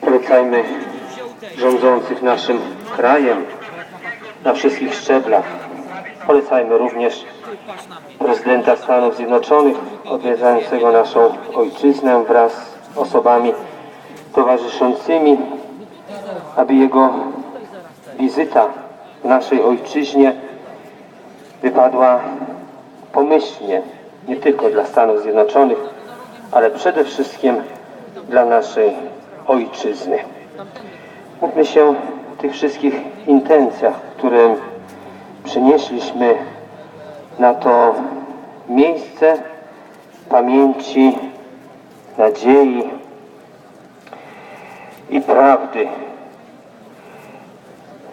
Polecajmy rządzących naszym krajem na wszystkich szczeblach. Polecajmy również prezydenta Stanów Zjednoczonych odwiedzającego naszą ojczyznę wraz z osobami towarzyszącymi, aby jego wizyta w naszej ojczyźnie wypadła pomyślnie, nie tylko dla Stanów Zjednoczonych, ale przede wszystkim dla naszej ojczyzny. Mówmy się o tych wszystkich intencjach, które przynieśliśmy na to miejsce pamięci, nadziei i prawdy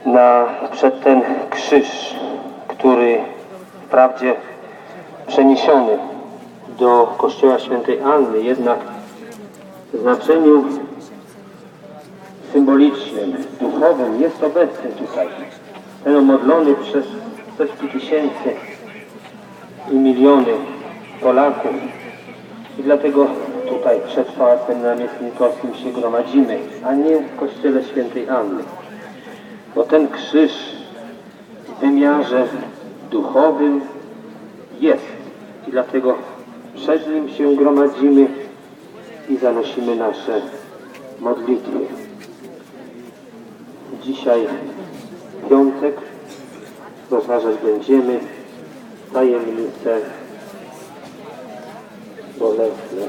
na, przed ten krzyż, który wprawdzie przeniesiony do kościoła świętej Anny, jednak w znaczeniu symbolicznym, duchowym jest obecny tutaj. Ten omodlony przez setki tysięcy i miliony Polaków. I dlatego tutaj przed Pałacem Namiestnikowskim się gromadzimy, a nie w kościele świętej Anny. Bo ten krzyż w wymiarze duchowym jest. I dlatego przed nim się gromadzimy i zanosimy nasze modlitwy. Dzisiaj piątek rozważać będziemy tajemnice bolesne